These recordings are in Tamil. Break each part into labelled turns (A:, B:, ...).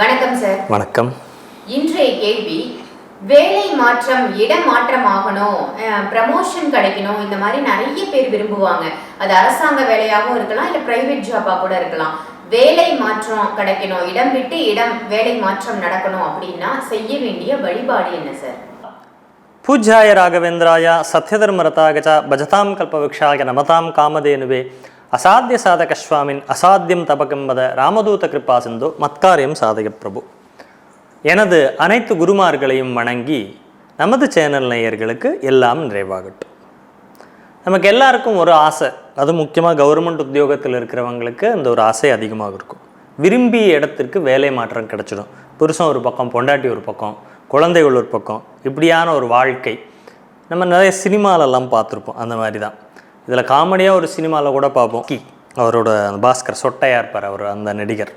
A: வணக்கம் சார்
B: வணக்கம்.
A: இன்றைய கேள்வி வேலை மாற்றம் இடம் மாற்றம் ஆகணும் ப்ரமோஷன் கிடைக்கணும் இந்த மாதிரி நிறைய பேர் விரும்புவாங்க. அது அரசாங்க வேலையாகவும் இருக்கலாம் இல்லை பிரைவேட் ஜாபாக கூட இருக்கலாம். வேலை மாற்றம் கிடைக்கணும் இடம் விட்டு இடம் வேலை மாற்றம் நடக்கணும் அப்படின்னா செய்ய வேண்டிய வழிபாடு என்ன சார்
B: பூஜ்யாய ராகவேந்திராய சத்யதர்மரதாக பஜதாம் கல்பவிக்ஷாய நமதாம் காமதேனுவே அசாத்திய சாதக சுவாமின் அசாத்தியம் தபகம்பத ராமதூத கிருப்பா சிந்து மத்காரியம் சாதக பிரபு. எனது அனைத்து குருமார்களையும் வணங்கி நமது சேனல் நேயர்களுக்கு எல்லாம் நிறைவாகட்டும். நமக்கு எல்லாருக்கும் ஒரு ஆசை. அது முக்கியமாக கவர்மெண்ட் உத்தியோகத்தில் இருக்கிறவங்களுக்கு அந்த ஒரு ஆசை அதிகமாக இருக்கும். விரும்பிய இடத்திற்கு வேலை மாற்றம் கிடைச்சிடும். புருஷன் ஒரு பக்கம் பொண்டாட்டி ஒரு பக்கம் குழந்தைகள் ஒரு பக்கம் இப்படியான ஒரு வாழ்க்கை நம்ம நிறைய சினிமாலெல்லாம் பார்த்துருப்போம். அந்த மாதிரி தான். இதில் காமெடியாக ஒரு சினிமாவில் கூட பார்ப்போம். கி. அவரோட அந்த பாஸ்கர் சொட்டையாக இருப்பார் அவர் அந்த நடிகர்.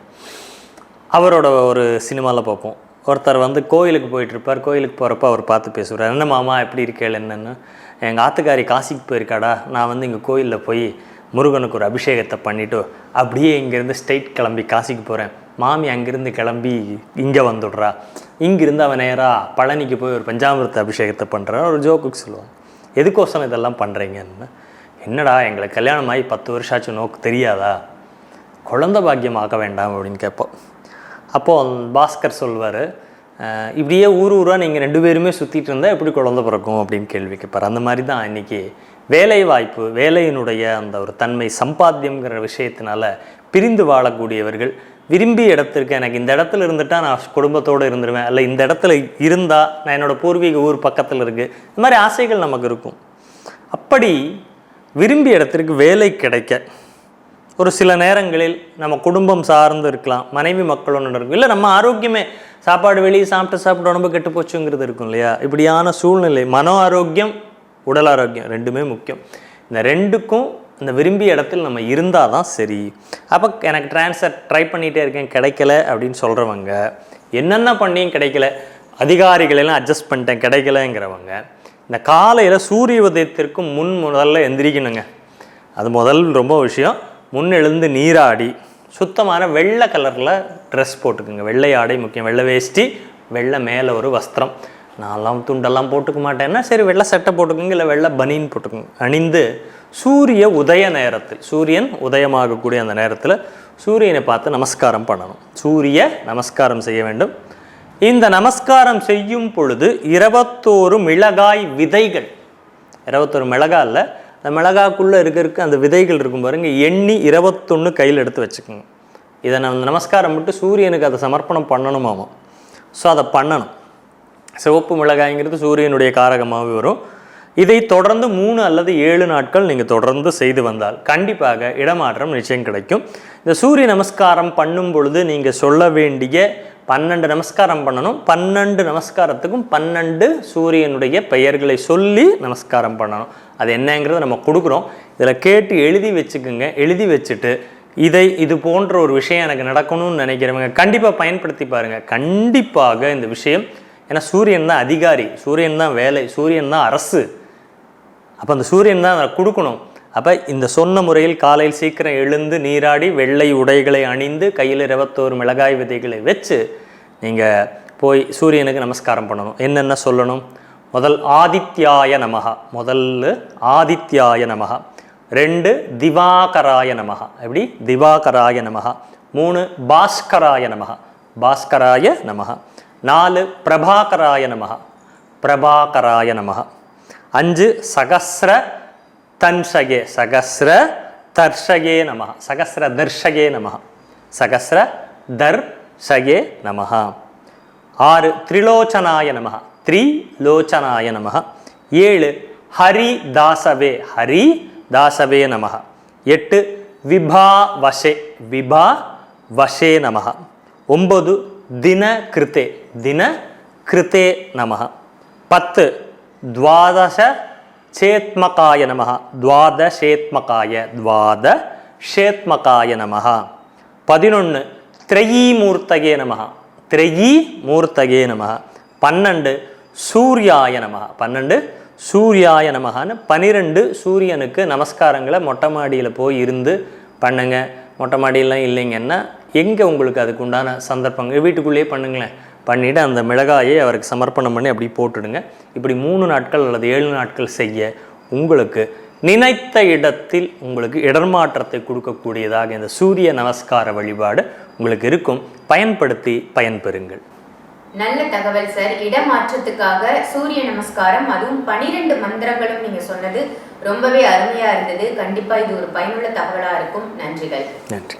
B: அவரோட ஒரு சினிமாவில் பார்ப்போம். ஒருத்தர் வந்து கோயிலுக்கு போயிட்டு இருப்பார். கோயிலுக்கு போகிறப்ப அவர் பார்த்து பேசுவார். என்ன மாமா எப்படி இருக்கேள் என்னென்னு? எங்கள் ஆத்துக்காரி காசிக்கு போயிருக்காடா. நான் வந்து இங்கே கோயிலில் போய் முருகனுக்கு ஒரு அபிஷேகத்தை பண்ணிவிட்டு அப்படியே இங்கேருந்து ஸ்டெயிட் கிளம்பி காசிக்கு போகிறேன் மாமி அங்கேருந்து கிளம்பி இங்கே வந்துடுறா. இங்கிருந்து அவன் நேராக பழனிக்கு போய் ஒரு பஞ்சாமிர்த அபிஷேகத்தை பண்ணுறான் ஒரு ஜோக்குக்கு சொல்லுவான் எதுக்கோசரம் இதெல்லாம் பண்ணுறீங்கன்னு என்னடா எங்களுக்கு கல்யாணம் ஆகி பத்து வருஷம் ஆச்சு நோக்கு தெரியாதா? குழந்த பாக்கியம் ஆக்க வேண்டாம் அப்படின்னு கேட்போம். அப்போது பாஸ்கர் சொல்வார் இப்படியே ஊர் ஊராக நீங்கள் ரெண்டு பேருமே சுற்றிட்டு இருந்தால் எப்படி குழந்த பிறக்கும்? அப்படின்னு கேள்வி கேட்பார். அந்த மாதிரி தான் இன்றைக்கி வேலை வாய்ப்பு வேலையினுடைய அந்த ஒரு தன்மை சம்பாத்தியம்ங்கிற விஷயத்தினால பிரிந்து வாழக்கூடியவர்கள் விரும்பி இடத்திற்கு எனக்கு இந்த இடத்துல இருந்துட்டால் நான் குடும்பத்தோடு இருந்துருவேன் இல்லை இந்த இடத்துல இருந்தால் நான் என்னோடய பூர்வீக ஊர் பக்கத்தில் இருக்குது இந்த மாதிரி ஆசைகள் நமக்கு இருக்கும். அப்படி விரும்பிய இடத்திற்கு வேலை கிடைக்க. ஒரு சில நேரங்களில் நம்ம குடும்பம் சார்ந்து இருக்கலாம் மனைவி மக்களோட இருக்கும் இல்லை நம்ம ஆரோக்கியமே சாப்பாடு வெளியே சாப்பிட்டு சாப்பிட்டு உடம்பு கெட்டு போச்சுங்கிறது இருக்கும் இல்லையா? இப்படியான சூழ்நிலை மன ஆரோக்கியம் உடல் ஆரோக்கியம் ரெண்டுமே முக்கியம். இந்த ரெண்டுக்கும் இந்த விரும்பிய இடத்தில் நம்ம இருந்தால் தான் சரி. அப்போ எனக்கு ட்ரான்ஸ்ஃபர் ட்ரை பண்ணிகிட்டே இருக்கேன் கிடைக்கல அப்படின்னு சொல்கிறவங்க என்னென்ன பண்ணியும் கிடைக்கல அதிகாரிகளெல்லாம் அட்ஜஸ்ட் பண்ணிட்டேன் கிடைக்கலங்கிறவங்க இந்த காலையில் சூரிய உதயத்திற்கு முன் முதல்ல எந்திரிக்கணுங்க. அது முதல் ரொம்ப விஷயம். முன் எழுந்து நீராடி சுத்தமான வெள்ளை கலரில் ட்ரெஸ் போட்டுக்குங்க. வெள்ளை ஆடை முக்கியம். வெள்ளை வேஷ்டி வெள்ளை மேலே ஒரு வஸ்திரம். நான்லாம் துண்டெல்லாம் போட்டுக்க மாட்டேன்னா சரி வெள்ளை சட்டை போட்டுக்கோங்க இல்லை வெள்ளை பனியன் போட்டுக்கோங்க. அணிந்து சூரிய உதய நேரத்தில் சூரியன் உதயமாகக்கூடிய அந்த நேரத்தில் சூரியனை பார்த்து நமஸ்காரம் பண்ணணும். சூரிய நமஸ்காரம் செய்ய வேண்டும். இந்த நமஸ்காரம் செய்யும் பொழுது இருபத்தோரு மிளகாய் விதைகள். இருபத்தோரு மிளகாய் இல்லை அந்த மிளகாக்குள்ளே இருக்கிறதுக்கு அந்த விதைகள் இருக்கும் பாருங்கள் எண்ணி இருபத்தொன்று கையில் எடுத்து வச்சுக்கோங்க. இதை நம்ம நமஸ்காரம் விட்டு சூரியனுக்கு அதை சமர்ப்பணம் பண்ணணுமாமா? ஸோ அதை பண்ணணும். சிவப்பு மிளகாய்ங்கிறது சூரியனுடைய காரகமாகவே வரும். இதை தொடர்ந்து மூணு அல்லது ஏழு நாட்கள் நீங்கள் தொடர்ந்து செய்து வந்தால் கண்டிப்பாக இடமாற்றம் நிச்சயம் கிடைக்கும். இந்த சூரிய நமஸ்காரம் பண்ணும் பொழுது நீங்கள் சொல்ல வேண்டிய பன்னெண்டு நமஸ்காரம் பண்ணணும். பன்னெண்டு நமஸ்காரத்துக்கும் பன்னெண்டு சூரியனுடைய பெயர்களை சொல்லி நமஸ்காரம் பண்ணணும். அது என்னங்கிறத நம்ம கொடுக்குறோம். இதில் கேட்டு எழுதி வச்சுக்கோங்க. எழுதி வச்சுட்டு இதை இது போன்ற ஒரு விஷயம் எனக்கு நடக்கணும்னு நினைக்கிறவங்க கண்டிப்பாக பயன்படுத்தி பாருங்கள் கண்டிப்பாக இந்த விஷயம் ஏன்னா சூரியன் தான் அதிகாரி சூரியன் தான் வேலை சூரியன் தான் அரசு. அப்போ அந்த சூரியன் தான் அதை கொடுக்கணும். அப்போ இந்த சொன்ன முறையில் காலையில் சீக்கிரம் எழுந்து நீராடி வெள்ளை உடைகளை அணிந்து கையில் இருபத்தோரு மிளகாய் விதைகளை வச்சு நீங்கள் போய் சூரியனுக்கு நமஸ்காரம் பண்ணணும். என்னென்ன சொல்லணும்? முதல் ஆதித்யாய நமகா முதல்ல ஆதித்யாய நமகா ரெண்டு திவாகராய நமகா எப்படி? திவாகராய நமகா மூணு பாஸ்கராய நமகா பாஸ்கராய நமகா நாலு பிரபாகராய நமகா பிரபாகராய நமகா அஞ்சு சகஸ்ர தன்ஷகே சகஸ்ர தர்ஷகே நம சகஸ்ர தர்ஷகே நம சகஸ்ர தர்ஷகே நம ஆறு திரிலோச்சனாய நம த்ரிலோச்சனாய நம ஏழு ஹரி தாசவே ஹரி தாசவே நம எட்டு விபா வசே விபா வசே நம ஒம்பது தின கிருத்தே தின கிருத்தே நம பத்து துவாதச சேத்மகாய நம துவாத ஷேத்மகாய நம பதினொன்று திரையீமூர்த்தகே நம திரையீ மூர்த்தகே நம பன்னெண்டு சூர்யாய நம பன்னெண்டு சூர்யாய நமகான்னு பனிரெண்டு சூரியனுக்கு நமஸ்காரங்களை மொட்டை மாடியில் போய் இருந்து பண்ணுங்கள் மொட்டை மாடியெல்லாம் இல்லைங்கன்னா எங்கே உங்களுக்கு அதுக்கு உண்டான சந்தர்ப்பங்கள் வீட்டுக்குள்ளேயே பண்ணுங்களேன். பண்ணிவிட்டு அந்த மிளகாயை அவருக்கு சமர்ப்பணம் பண்ணி அப்படி போட்டுடுங்க. இப்படி மூணு நாட்கள் அல்லது ஏழு நாட்கள் செய்ய உங்களுக்கு நினைத்த இடத்தில் உங்களுக்கு இடர்மாற்றத்தை கொடுக்கக்கூடியதாக இந்த சூரிய நமஸ்கார வழிபாடு உங்களுக்கு இருக்கும். பயன்படுத்தி பயன்பெறுங்கள்.
A: நல்ல தகவல் சார். இடமாற்றத்துக்காக சூரிய நமஸ்காரம் அதுவும் பனிரெண்டு மந்திரங்களும் நீங்க சொன்னது ரொம்பவே அருமையா இருந்தது. கண்டிப்பா இது ஒரு பயனுள்ள தகவலா இருக்கும். நன்றிகள்.
B: நன்றி.